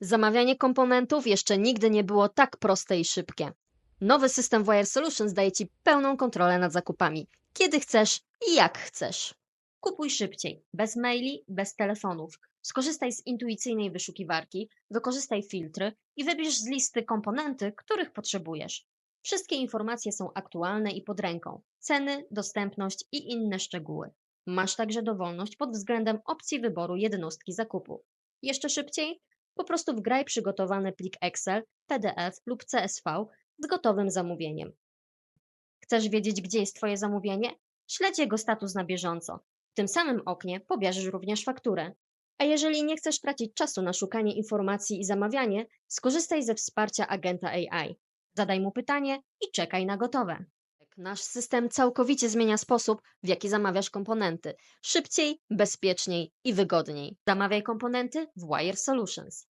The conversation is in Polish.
Zamawianie komponentów jeszcze nigdy nie było tak proste i szybkie. Nowy system Wire Solutions daje Ci pełną kontrolę nad zakupami, kiedy chcesz i jak chcesz. Kupuj szybciej, bez maili, bez telefonów. Skorzystaj z intuicyjnej wyszukiwarki, wykorzystaj filtry i wybierz z listy komponenty, których potrzebujesz. Wszystkie informacje są aktualne i pod ręką. Ceny, dostępność i inne szczegóły. Masz także dowolność pod względem opcji wyboru jednostki zakupu. Jeszcze szybciej? Po prostu wgraj przygotowany plik Excel, PDF lub CSV z gotowym zamówieniem. Chcesz wiedzieć, gdzie jest Twoje zamówienie? Śledź jego status na bieżąco. W tym samym oknie pobierzesz również fakturę. A jeżeli nie chcesz tracić czasu na szukanie informacji i zamawianie, skorzystaj ze wsparcia agenta AI. Zadaj mu pytanie i czekaj na gotowe. Nasz system całkowicie zmienia sposób, w jaki zamawiasz komponenty. Szybciej, bezpieczniej i wygodniej. Zamawiaj komponenty w Wire Solutions.